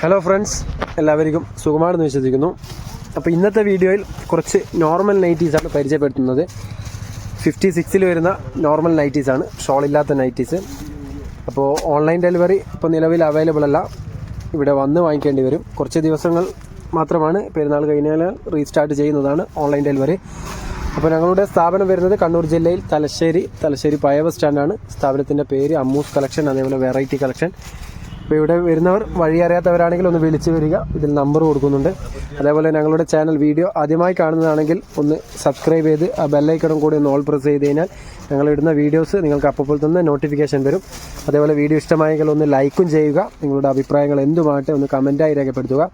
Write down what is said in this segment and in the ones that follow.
Hello friends എല്ലാവർക്കും സുഖമാണെന്ന് വിശ്വസിക്കുന്നു. അപ്പോൾ ഇന്നത്തെ വീഡിയോയിൽ കുറച്ച് നോർമൽ നൈറ്റീസാണ് പരിചയപ്പെടുത്തുന്നത്. ഫിഫ്റ്റി സിക്സിൽ വരുന്ന നോർമൽ നൈറ്റീസാണ് ഷോൾ ഇല്ലാത്ത നൈറ്റീസ് അപ്പോൾ ഓൺലൈൻ ഡെലിവറി ഇപ്പോൾ നിലവിൽ അവൈലബിൾ അല്ല. ഇവിടെ വന്ന് വാങ്ങിക്കേണ്ടി വരും. കുറച്ച് ദിവസങ്ങൾ മാത്രമാണ് പെരുന്നാൾ കഴിഞ്ഞാൽ റീസ്റ്റാർട്ട് ചെയ്യുന്നതാണ് ഓൺലൈൻ ഡെലിവറി അപ്പോൾ ഞങ്ങളുടെ സ്ഥാപനം വരുന്നത് കണ്ണൂർ ജില്ലയിൽ തലശ്ശേരി തലശ്ശേരി പയവ സ്റ്റാൻഡാണ് സ്ഥാപനത്തിന്റെ പേര് അമ്മൂസ് കളക്ഷൻ അതേപോലെ വെറൈറ്റി കളക്ഷൻ അപ്പോൾ ഇവിടെ വരുന്നവർ വഴി അറിയാത്തവരാണെങ്കിൽ ഒന്ന് വിളിച്ച് വരിക. ഇതിൽ നമ്പർ കൊടുക്കുന്നുണ്ട്. അതേപോലെ ഞങ്ങളുടെ ചാനൽ വീഡിയോ ആദ്യമായി കാണുന്നതാണെങ്കിൽ ഒന്ന് സബ്സ്ക്രൈബ് ചെയ്ത് ആ ബെല്ലൈക്കണം കൂടി ഒന്ന് ഓൾ പ്രസ് ചെയ്ത് കഴിഞ്ഞാൽ ഞങ്ങൾ ഇടുന്ന വീഡിയോസ് നിങ്ങൾക്ക് അപ്പോൾ തന്നെ നോട്ടിഫിക്കേഷൻ വരും. അതേപോലെ വീഡിയോ ഇഷ്ടമായെങ്കിൽ ഒന്ന് ലൈക്കും ചെയ്യുക. നിങ്ങളുടെ അഭിപ്രായങ്ങൾ എന്തുമാകട്ടെ ഒന്ന് കമന്റായി രേഖപ്പെടുത്തുക.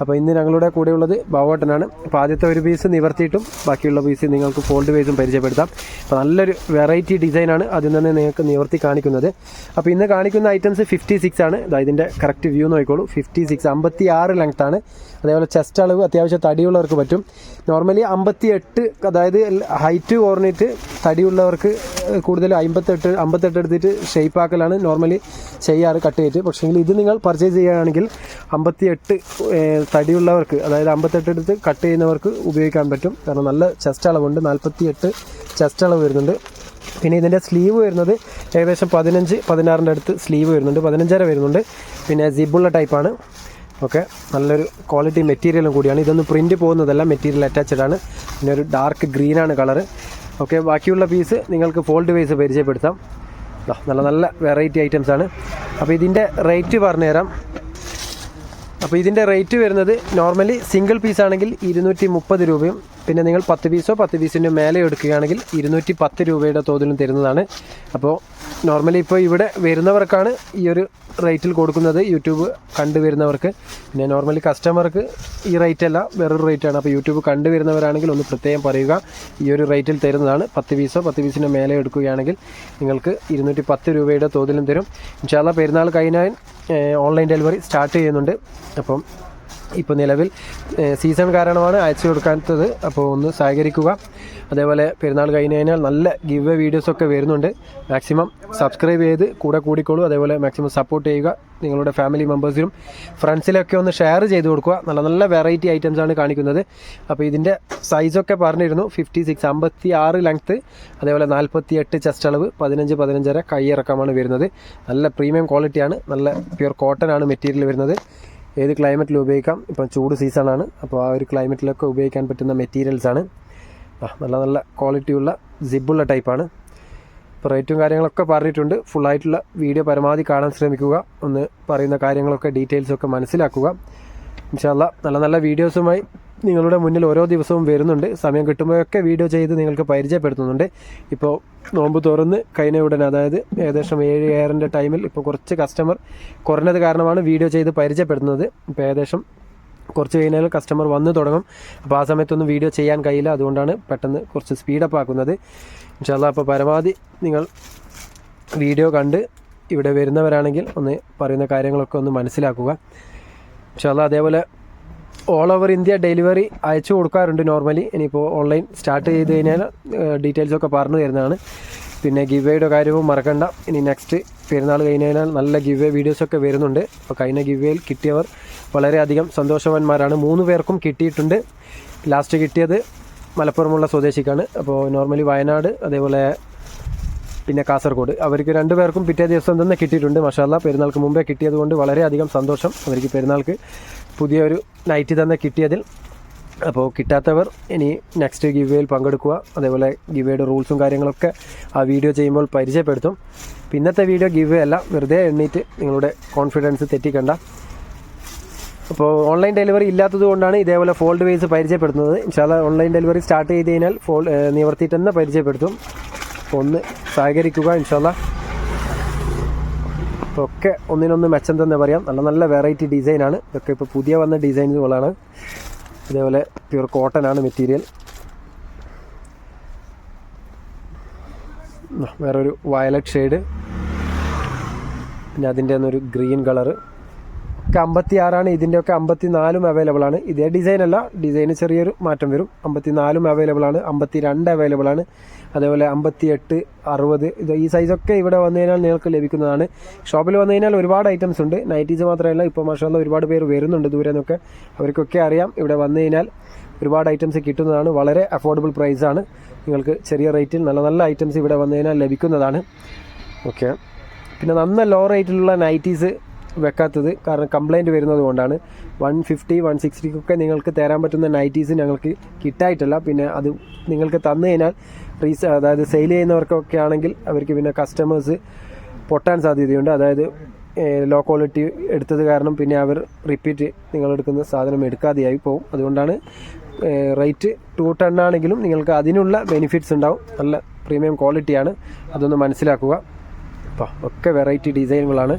അപ്പോൾ ഇന്ന് ഞങ്ങളുടെ കൂടെയുള്ളത് ബാവോട്ടനാണ് അപ്പോൾ ആദ്യത്തെ ഒരു പീസ് നിവർത്തിയിട്ടും ബാക്കിയുള്ള പീസ് നിങ്ങൾക്ക് ഫോൾഡ് വേസും പരിചയപ്പെടുത്താം. അപ്പോൾ നല്ലൊരു വെറൈറ്റി ഡിസൈനാണ് അതിൽ തന്നെ നിങ്ങൾക്ക് നിവർത്തി കാണിക്കുന്നത്. അപ്പോൾ ഇന്ന് കാണിക്കുന്ന ഐറ്റംസ് ഫിഫ്റ്റി സിക്സ് ആണ്. ഇതിന്റെ കറക്റ്റ് വ്യൂ നോക്കിക്കോളൂ. ഫിഫ്റ്റി സിക്സ് അമ്പത്തി ആറ് ലെങ്ത് ആണ്. അതേപോലെ ചെസ്റ്റ് അളവ് അത്യാവശ്യം തടിയുള്ളവർക്ക് പറ്റും. നോർമലി അമ്പത്തി എട്ട് അതായത് ഹൈറ്റ് ഓർണിറ്റ് തടിയുള്ളവർക്ക് കൂടുതൽ അമ്പത്തെട്ട് അമ്പത്തെട്ട് എടുത്തിട്ട് ഷേപ്പ് ആക്കലാണ് നോർമലി ചെയ്യാറ് കട്ട് ചെയ്തിട്ട്. പക്ഷേങ്കിൽ ഇത് നിങ്ങൾ പർച്ചേസ് ചെയ്യുകയാണെങ്കിൽ അമ്പത്തി എട്ട് തടിയുള്ളവർക്ക് അതായത് അമ്പത്തെട്ട് എടുത്ത് കട്ട് ചെയ്യുന്നവർക്ക് ഉപയോഗിക്കാൻ പറ്റും. കാരണം നല്ല ചെസ്റ്റ് അളവുണ്ട്. നാൽപ്പത്തി എട്ട് ചെസ്റ്റ് അളവ് വരുന്നുണ്ട്. പിന്നെ ഇതിന്റെ സ്ലീവ് വരുന്നത് ഏകദേശം പതിനഞ്ച് പതിനാറിന്റെ അടുത്ത് സ്ലീവ് വരുന്നുണ്ട്. പതിനഞ്ചര വരുന്നുണ്ട്. പിന്നെ സിബുള്ള ടൈപ്പാണ് ഓക്കെ. നല്ലൊരു ക്വാളിറ്റി മെറ്റീരിയലും കൂടിയാണ്. ഇതൊന്നും പ്രിന്റ് പോകുന്നതല്ല. മെറ്റീരിയൽ അറ്റാച്ച്ഡ് ആണ്. പിന്നെ ഒരു ഡാർക്ക് ഗ്രീനാണ് കളറ് ഓക്കെ ബാക്കിയുള്ള പീസ് നിങ്ങൾക്ക് ഫോൾഡ് വൈസ് പരിചയപ്പെടുത്താം. നല്ല നല്ല വെറൈറ്റി ഐറ്റംസ് ആണ്. അപ്പോൾ ഇതിന്റെ റേറ്റ് പറഞ്ഞുതരാം. അപ്പോൾ ഇതിന്റെ റേറ്റ് വരുന്നത് നോർമലി സിംഗിൾ പീസ് ആണെങ്കിൽ ഇരുന്നൂറ്റി മുപ്പത് രൂപയും പിന്നെ നിങ്ങൾ പത്ത് പീസോ പത്ത് പീസിന്റെ മേലെ എടുക്കുകയാണെങ്കിൽ ഇരുന്നൂറ്റി പത്ത് രൂപയുടെ തോതിലും തരുന്നതാണ്. അപ്പോൾ നോർമലി ഇപ്പോൾ ഇവിടെ വരുന്നവർക്കാണ് ഈ ഒരു റേറ്റിൽ കൊടുക്കുന്നത് യൂട്യൂബ് കണ്ടുവരുന്നവർക്ക്. പിന്നെ നോർമലി കസ്റ്റമർക്ക് ഈ റേറ്റ് അല്ല വേറൊരു റേറ്റാണ് അപ്പോൾ യൂട്യൂബ് കണ്ടുവരുന്നവരാണെങ്കിൽ ഒന്ന് പ്രത്യേകം പറയുക. ഈ ഒരു റേറ്റിൽ തരുന്നതാണ്. പത്ത് പീസോ പത്ത് പീസിന്റെ മേലെ എടുക്കുകയാണെങ്കിൽ നിങ്ങൾക്ക് ഇരുന്നൂറ്റി പത്ത് രൂപയുടെ തോതിലും തരും. ഇൻഷാല്ല പെരുന്നാൾ കഴിഞ്ഞാൽ ഓൺലൈൻ ഡെലിവറി സ്റ്റാർട്ട് ചെയ്യുന്നുണ്ട്. അപ്പം ഇപ്പോൾ നിലവിൽ സീസൺ കാരണമാണ് അയച്ചു കൊടുക്കാത്തത്. അപ്പോൾ ഒന്ന് സഹകരിക്കുക. അതേപോലെ പെരുന്നാൾ കഴിഞ്ഞ് കഴിഞ്ഞാൽ നല്ല ഗിവ് വീഡിയോസൊക്കെ വരുന്നുണ്ട്. മാക്സിമം സബ്സ്ക്രൈബ് ചെയ്ത് കൂടെ കൂടിക്കോളൂ. അതേപോലെ മാക്സിമം സപ്പോർട്ട് ചെയ്യുക. നിങ്ങളുടെ ഫാമിലി മെമ്പേഴ്സിനും ഫ്രണ്ട്സിലൊക്കെ ഒന്ന് ഷെയർ ചെയ്ത് കൊടുക്കുക. നല്ല നല്ല വെറൈറ്റി ഐറ്റംസ് ആണ് കാണിക്കുന്നത്. അപ്പോൾ ഇതിന്റെ സൈസൊക്കെ പറഞ്ഞിരുന്നു. ഫിഫ്റ്റി സിക്സ് അമ്പത്തി ആറ് ലെങ്ത്ത് അതേപോലെ നാൽപ്പത്തി എട്ട് ചെസ്റ്റ് അളവ്. പതിനഞ്ച് പതിനഞ്ചര കൈയിറക്കമാണ് വരുന്നത്. നല്ല പ്രീമിയം ക്വാളിറ്റിയാണ് നല്ല പ്യുർ കോട്ടൺ ആണ് മെറ്റീരിയൽ വരുന്നത്. ഏത് ക്ലൈമറ്റിൽ ഉപയോഗിക്കാം? ഇപ്പം ചൂട് സീസണാണ് അപ്പോൾ ആ ഒരു ക്ലൈമറ്റിലൊക്കെ ഉപയോഗിക്കാൻ പറ്റുന്ന മെറ്റീരിയൽസാണ് നല്ല നല്ല ക്വാളിറ്റിയുള്ള സിബുള്ള ടൈപ്പാണ് ഇപ്പോൾ റേറ്റും കാര്യങ്ങളൊക്കെ പറഞ്ഞിട്ടുണ്ട്. ഫുള്ളായിട്ടുള്ള വീഡിയോ പരമാവധി കാണാൻ ശ്രമിക്കുക. ഒന്ന് പറയുന്ന കാര്യങ്ങളൊക്കെ ഡീറ്റെയിൽസൊക്കെ മനസ്സിലാക്കുക. ഇൻഷാല്ല നല്ല നല്ല വീഡിയോസുമായി നിങ്ങളുടെ മുന്നിൽ ഓരോ ദിവസവും വരുന്നുണ്ട്. സമയം കിട്ടുമ്പോഴൊക്കെ വീഡിയോ ചെയ്ത് നിങ്ങൾക്ക് പരിചയപ്പെടുത്തുന്നുണ്ട്. ഇപ്പോൾ നോമ്പ് തുറന്ന് കഴിഞ്ഞ ഉടനെ അതായത് ഏകദേശം ഏഴ് ഏറിന്റെ ടൈമിൽ ഇപ്പോൾ കുറച്ച് കസ്റ്റമർ കുറഞ്ഞത് കാരണമാണ് വീഡിയോ ചെയ്ത് പരിചയപ്പെടുത്തുന്നത്. ഇപ്പോൾ ഏകദേശം കുറച്ച് കഴിഞ്ഞാൽ കസ്റ്റമർ വന്ന് തുടങ്ങും. അപ്പോൾ ആ സമയത്തൊന്നും വീഡിയോ ചെയ്യാൻ കഴിയില്ല. അതുകൊണ്ടാണ് പെട്ടെന്ന് കുറച്ച് സ്പീഡപ്പ് ആക്കുന്നത്. ഇൻഷാല്ല അപ്പോൾ പരമാവധി നിങ്ങൾ വീഡിയോ കണ്ട് ഇവിടെ വരുന്നവരാണെങ്കിൽ ഒന്ന് പറയുന്ന കാര്യങ്ങളൊക്കെ ഒന്ന് മനസ്സിലാക്കുക. ഇൻഷാല്ല അതേപോലെ ഓൾ ഓവർ ഇന്ത്യ ഡെലിവറി അയച്ചു കൊടുക്കാറുണ്ട് നോർമലി ഇനിയിപ്പോൾ ഓൺലൈൻ സ്റ്റാർട്ട് ചെയ്ത് കഴിഞ്ഞാൽ ഡീറ്റെയിൽസ് ഒക്കെ പറഞ്ഞു തരുന്നതാണ്. പിന്നെ ഗിവേയുടെ കാര്യവും മറക്കണ്ട. ഇനി നെക്സ്റ്റ് പെരുന്നാൾ കഴിഞ്ഞ് കഴിഞ്ഞാൽ നല്ല ഗിവേ വീഡിയോസൊക്കെ വരുന്നുണ്ട്. അപ്പോൾ കഴിഞ്ഞ ഗിവേയിൽ കിട്ടിയവർ വളരെയധികം സന്തോഷവാന്മാരാണ്. മൂന്ന് പേർക്കും കിട്ടിയിട്ടുണ്ട്. ലാസ്റ്റ് കിട്ടിയത് മലപ്പുറമുള്ള സ്വദേശിക്കാണ്. അപ്പോൾ നോർമലി വയനാട് അതേപോലെ പിന്നെ കാസർഗോഡ്. അവർക്ക് രണ്ടുപേർക്കും പിറ്റേ ദിവസം തന്നെ കിട്ടിയിട്ടുണ്ട്. മഷാല്ല പെരുന്നാൾക്ക് മുമ്പേ കിട്ടിയതുകൊണ്ട് വളരെയധികം സന്തോഷം അവർക്ക് പെരുന്നാൾക്ക് പുതിയൊരു നൈറ്റ് തന്നെ കിട്ടിയതിൽ. അപ്പോൾ കിട്ടാത്തവർ ഇനി നെക്സ്റ്റ് ഗിവേയിൽ പങ്കെടുക്കുക. അതേപോലെ ഗിവേയുടെ റൂൾസും കാര്യങ്ങളൊക്കെ ആ വീഡിയോ ചെയ്യുമ്പോൾ പരിചയപ്പെടുത്തും. പിന്നത്തെ വീഡിയോ ഗിവേ അല്ല വെറുതെ എണ്ണീറ്റ് നിങ്ങളുടെ കോൺഫിഡൻസ് തെറ്റിക്കണ്ട. അപ്പോൾ ഓൺലൈൻ ഡെലിവറി ഇല്ലാത്തത് കൊണ്ടാണ് ഇതേപോലെ ഫോൾഡ് വേസ് പരിചയപ്പെടുത്തുന്നത്. ഇൻഷാല്ല ഓൺലൈൻ ഡെലിവറി സ്റ്റാർട്ട് ചെയ്ത് കഴിഞ്ഞാൽ ഫോൾ നിവർത്തിയിട്ട് തന്നെ പരിചയപ്പെടുത്തും. ഒന്ന് സഹകരിക്കുക ഇൻഷാല്ല ഒക്കെ ഒന്നിനൊന്ന് മെച്ചം തന്നെ പറയാം. നല്ല നല്ല വെറൈറ്റി ഡിസൈനാണ് ഇതൊക്കെ ഇപ്പോൾ പുതിയ വന്ന ഡിസൈനുകളാണ് ഇതേപോലെ പ്യുർ കോട്ടൺ ആണ് മെറ്റീരിയൽ വേറൊരു വയലറ്റ് ഷെയ്ഡ് പിന്നെ അതിന്റെ ഒരു ഗ്രീൻ കളറ് അമ്പത്തി ആറാണ് ഇതിന്റെയൊക്കെ അമ്പത്തി നാലും അവൈലബിൾ ആണ്. ഇതേ ഡിസൈൻ അല്ല. ഡിസൈന് ചെറിയൊരു മാറ്റം വരും. അമ്പത്തി നാലും അവൈലബിൾ ആണ്. അമ്പത്തി രണ്ട് അവൈലബിൾ ആണ്. അതേപോലെ അമ്പത്തി എട്ട് അറുപത്. ഇത് ഈ സൈസൊക്കെ ഇവിടെ വന്നു കഴിഞ്ഞാൽ നിങ്ങൾക്ക് ലഭിക്കുന്നതാണ്. ഷോപ്പിൽ വന്നു കഴിഞ്ഞാൽ ഒരുപാട് ഐറ്റംസ് ഉണ്ട്. നൈറ്റീസ് മാത്രമല്ല ഇപ്പോൾ മാഷാല്ല ഒരുപാട് പേര് വരുന്നുണ്ട് ദൂരെ നിന്നൊക്കെ. അവർക്കൊക്കെ അറിയാം. ഇവിടെ വന്നു കഴിഞ്ഞാൽ ഒരുപാട് ഐറ്റംസ് കിട്ടുന്നതാണ്. വളരെ അഫോർഡബിൾ പ്രൈസാണ് നിങ്ങൾക്ക് ചെറിയ റേറ്റിൽ നല്ല നല്ല ഐറ്റംസ് ഇവിടെ വന്നു കഴിഞ്ഞാൽ ലഭിക്കുന്നതാണ്. ഓക്കെ പിന്നെ നന്ന ലോ റേറ്റിലുള്ള നൈറ്റീസ് വെക്കാത്തത്. കാരണം കംപ്ലൈന്റ് വരുന്നത് കൊണ്ടാണ്. വൺ ഫിഫ്റ്റി വൺ സിക്സ്റ്റിക്കൊക്കെ നിങ്ങൾക്ക് തരാൻ പറ്റുന്ന നൈറ്റീസ് ഞങ്ങൾക്ക് കിട്ടായിട്ടില്ല. പിന്നെ അത് നിങ്ങൾക്ക് തന്നു കഴിഞ്ഞാൽ റീസ് അതായത് സെയിൽ ചെയ്യുന്നവർക്കൊക്കെ ആണെങ്കിൽ അവർക്ക് പിന്നെ കസ്റ്റമേഴ്സ് പൊട്ടാൻ സാധ്യതയുണ്ട്. അതായത് ലോ ക്വാളിറ്റി എടുത്തത് കാരണം പിന്നെ അവർ റിപ്പീറ്റ് നിങ്ങളെടുക്കുന്ന സാധനം എടുക്കാതെയായി പോകും അതുകൊണ്ടാണ് റേറ്റ് ടു ടൺ ആണെങ്കിലും നിങ്ങൾക്ക് അതിനുള്ള ബെനിഫിറ്റ്സ് ഉണ്ടാവും. നല്ല പ്രീമിയം ക്വാളിറ്റിയാണ് അതൊന്ന് മനസ്സിലാക്കുക. അപ്പോൾ ഒക്കെ വെറൈറ്റി ഡിസൈനുകളാണ്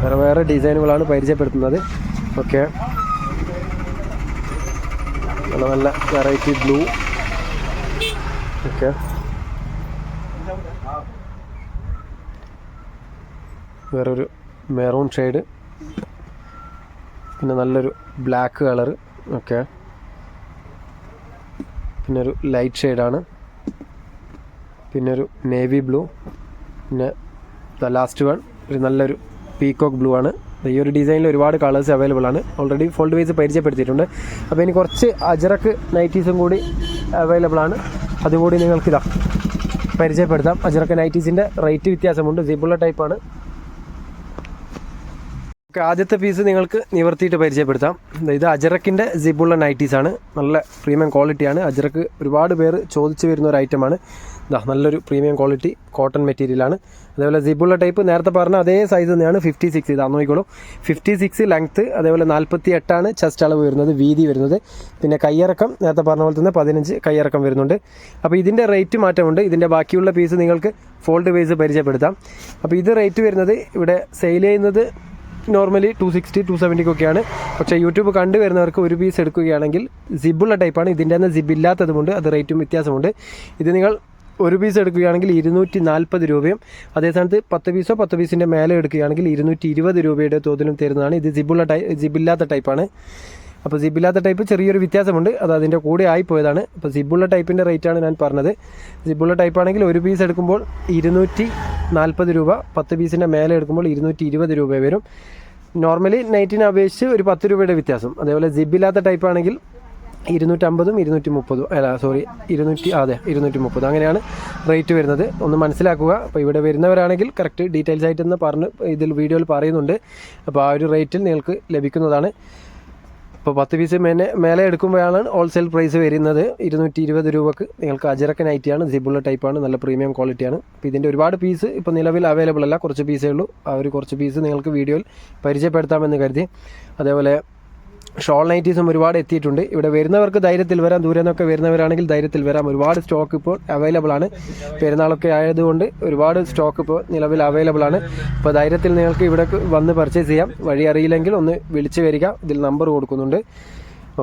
വേറെ വേറെ ഡിസൈനുകളാണ് പരിചയപ്പെടുത്തുന്നത്. ഓക്കെ. നല്ല നല്ല വെറൈറ്റി ബ്ലൂ. ഓക്കെ. വേറൊരു മെറൂൺ ഷെയ്ഡ്. പിന്നെ നല്ലൊരു ബ്ലാക്ക് കളർ ഓക്കെ. പിന്നെ ഒരു ലൈറ്റ് ഷെയ്ഡാണ്. പിന്നെ ഒരു നേവി ബ്ലൂ. പിന്നെ ദ ലാസ്റ്റ് വൺ. ഒരു നല്ലൊരു പീകോക്ക് ബ്ലൂ ആണ്. ഈ ഒരു ഡിസൈനിൽ ഒരുപാട് കളേഴ്സ് അവൈലബിൾ ആണ്. ഓൾറെഡി ഫോൾഡ് വൈസ് പരിചയപ്പെടുത്തിയിട്ടുണ്ട്. അപ്പോൾ ഇനി കുറച്ച് അജറക്ക് നൈറ്റീസും കൂടി അവൈലബിൾ ആണ്. അതുകൂടി നിങ്ങൾക്കിതാ പരിചയപ്പെടുത്താം. അജറക്ക് നൈറ്റീസിന്റെ റേറ്റ് വ്യത്യാസമുണ്ട്. സിബുള്ള ടൈപ്പാണ് ഓക്കെ ആദ്യത്തെ പീസ് നിങ്ങൾക്ക് നിവർത്തിയിട്ട് പരിചയപ്പെടുത്താം. ഇത് അജറക്കിന്റെ സിബുള്ള നൈറ്റീസ് ആണ്. നല്ല പ്രീമിയം ക്വാളിറ്റിയാണ് അജറക്ക് ഒരുപാട് പേര് ചോദിച്ചു വരുന്ന ഒരു ഐറ്റമാണ് ഇതാ നല്ലൊരു പ്രീമിയം ക്വാളിറ്റി കോട്ടൺ മെറ്റീരിയലാണ് അതേപോലെ സിബുള്ള ടൈപ്പ് നേരത്തെ പറഞ്ഞ അതേ സൈസ് തന്നെയാണ് ഫിഫ്റ്റി സിക്സ് ഇതാ നോക്കിക്കോളൂ ഫിഫ്റ്റി സിക്സ് ലെങ്ത്ത് അതേപോലെ നാൽപ്പത്തി എട്ടാണ് ചെസ്റ്റ് അളവ് വരുന്നത് വീതി വരുന്നത്. പിന്നെ കയ്യിറക്കം നേരത്തെ പറഞ്ഞ പോലെ തന്നെ പതിനഞ്ച് കയ്യിറക്കം വരുന്നുണ്ട്. അപ്പോൾ ഇതിന്റെ റേറ്റ് മാറ്റമുണ്ട്. ഇതിന്റെ ബാക്കിയുള്ള പീസ് നിങ്ങൾക്ക് ഫോൾഡ് വൈസ് പരിചയപ്പെടുത്താം. അപ്പോൾ ഇത് റേറ്റ് വരുന്നത് ഇവിടെ സെയിൽ ചെയ്യുന്നത് നോർമലി ടു സിക്സ്റ്റി ടു സെവന്റിക്കൊക്കെയാണ് പക്ഷേ യൂട്യൂബ് കണ്ടുവരുന്നവർക്ക് ഒരു പീസ് എടുക്കുകയാണെങ്കിൽ സിബുള്ള ടൈപ്പാണ് ഇതിന്റെ തന്നെ സിബ് ഇല്ലാത്തതുകൊണ്ട് അത് റേറ്റും വ്യത്യാസമുണ്ട്. ഇത് നിങ്ങൾ ഒരു പീസ് എടുക്കുകയാണെങ്കിൽ ഇരുന്നൂറ്റി നാൽപ്പത് രൂപയും അതേ സ്ഥാനത്ത് പത്ത് പീസോ പത്ത് പീസിന്റെ മേലെ എടുക്കുകയാണെങ്കിൽ ഇരുന്നൂറ്റി ഇരുപത് രൂപയുടെ തോതിലും തരുന്നതാണ്. ഇത് സിബുള്ള ടൈ സിബില്ലാത്ത ടൈപ്പാണ് അപ്പോൾ സിബില്ലാത്ത ടൈപ്പ് ചെറിയൊരു വ്യത്യാസമുണ്ട്. അത് അതിന്റെ കൂടെ ആയിപ്പോയതാണ്. അപ്പോൾ സിബുള്ള ടൈപ്പിന്റെ റേറ്റാണ് ഞാൻ പറഞ്ഞത്. സിബുള്ള ടൈപ്പാണെങ്കിൽ ഒരു പീസ് എടുക്കുമ്പോൾ ഇരുന്നൂറ്റി നാൽപ്പത് രൂപ പത്ത് പീസിന്റെ മേലെ എടുക്കുമ്പോൾ ഇരുന്നൂറ്റി ഇരുപത് രൂപ വരും. നോർമലി നൈറ്റിനെ അപേക്ഷിച്ച് ഒരു പത്ത് രൂപയുടെ വ്യത്യാസം. അതേപോലെ ജിബില്ലാത്ത ടൈപ്പ് ആണെങ്കിൽ ഇരുന്നൂറ്റമ്പതും ഇരുന്നൂറ്റി മുപ്പതും അല്ല സോറി ഇരുന്നൂറ്റി അതെ ഇരുന്നൂറ്റി മുപ്പത് അങ്ങനെയാണ് റേറ്റ് വരുന്നത്. ഒന്ന് മനസ്സിലാക്കുക. അപ്പോൾ ഇവിടെ വരുന്നവരാണെങ്കിൽ കറക്റ്റ് ഡീറ്റെയിൽസ് ആയിട്ടൊന്ന് പറഞ്ഞ് ഇതിൽ വീഡിയോയിൽ പറയുന്നുണ്ട്. അപ്പോൾ ആ ഒരു റേറ്റിൽ നിങ്ങൾക്ക് ലഭിക്കുന്നതാണ്. ഇപ്പോൾ പത്ത് പീസ് മേലെ മേലെ എടുക്കുമ്പോഴാണ് ഹോൾസെയിൽ പ്രൈസ് വരുന്നത്. ഇരുന്നൂറ്റി ഇരുപത് രൂപക്ക് നിങ്ങൾക്ക് അജിറക്കൻ ഐറ്റിയാണ് സിബുള്ള ടൈപ്പാണ് നല്ല പ്രീമിയം ക്വാളിറ്റിയാണ് അപ്പോൾ ഇതിന്റെ ഒരുപാട് പീസ് ഇപ്പോൾ നിലവിൽ അവൈലബിൾ അല്ല. കുറച്ച് പീസേ ഉള്ളൂ. ആ ഒരു കുറച്ച് പീസ് നിങ്ങൾക്ക് വീഡിയോയിൽ പരിചയപ്പെടുത്താമെന്ന് കരുതി. അതേപോലെ ഷോൾ നൈറ്റീസും ഒരുപാട് എത്തിയിട്ടുണ്ട്. ഇവിടെ വരുന്നവർക്ക് ധൈര്യത്തിൽ വരാം. ദൂരെ നിന്നൊക്കെ വരുന്നവരാണെങ്കിൽ ധൈര്യത്തിൽ വരാം. ഒരുപാട് സ്റ്റോക്ക് ഇപ്പോൾ അവൈലബിൾ ആണ്. പെരുന്നാളൊക്കെ ആയതുകൊണ്ട് ഒരുപാട് സ്റ്റോക്ക് ഇപ്പോൾ നിലവിൽ അവൈലബിൾ ആണ്. അപ്പോൾ ധൈര്യത്തിൽ നിങ്ങൾക്ക് ഇവിടെ വന്ന് പർച്ചേസ് ചെയ്യാം. വഴി അറിയില്ലെങ്കിൽ ഒന്ന് വിളിച്ച് വരിക. ഇതിൽ നമ്പർ കൊടുക്കുന്നുണ്ട്.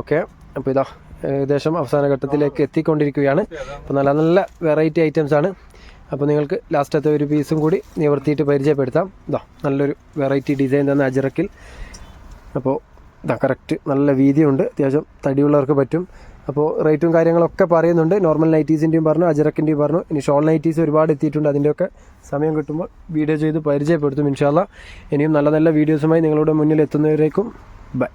ഓക്കെ അപ്പോൾ ഇതാ ഏകദേശം അവസാന ഘട്ടത്തിലേക്ക് എത്തിക്കൊണ്ടിരിക്കുകയാണ്. അപ്പോൾ നല്ല നല്ല വെറൈറ്റി ഐറ്റംസ് ആണ്. അപ്പോൾ നിങ്ങൾക്ക് ലാസ്റ്റത്തെ ഒരു പീസും കൂടി നിവർത്തിയിട്ട് പരിചയപ്പെടുത്താം. ഇതാ നല്ലൊരു വെറൈറ്റി ഡിസൈൻ തന്നെ അജിറക്കിൽ. അപ്പോൾ ഇതാ കറക്റ്റ് നല്ല വീതിയുണ്ട്. അത്യാവശ്യം തടിയുള്ളവർക്ക് പറ്റും. അപ്പോൾ റേറ്റും കാര്യങ്ങളൊക്കെ പറയുന്നുണ്ട്. നോർമൽ നൈറ്റീസിന്റെയും പറഞ്ഞു അജറക്കിന്റെയും പറഞ്ഞു. ഇനി ഷോൾ നൈറ്റീസ് ഒരുപാട് എത്തിയിട്ടുണ്ട്. അതിന്റെയൊക്കെ സമയം കിട്ടുമ്പോൾ വീഡിയോ ചെയ്ത് പരിചയപ്പെടുത്തും ഇൻഷാല്ല ഇനിയും നല്ല നല്ല വീഡിയോസുമായി നിങ്ങളുടെ മുന്നിൽ എത്തുന്നവരേക്കും. ബൈ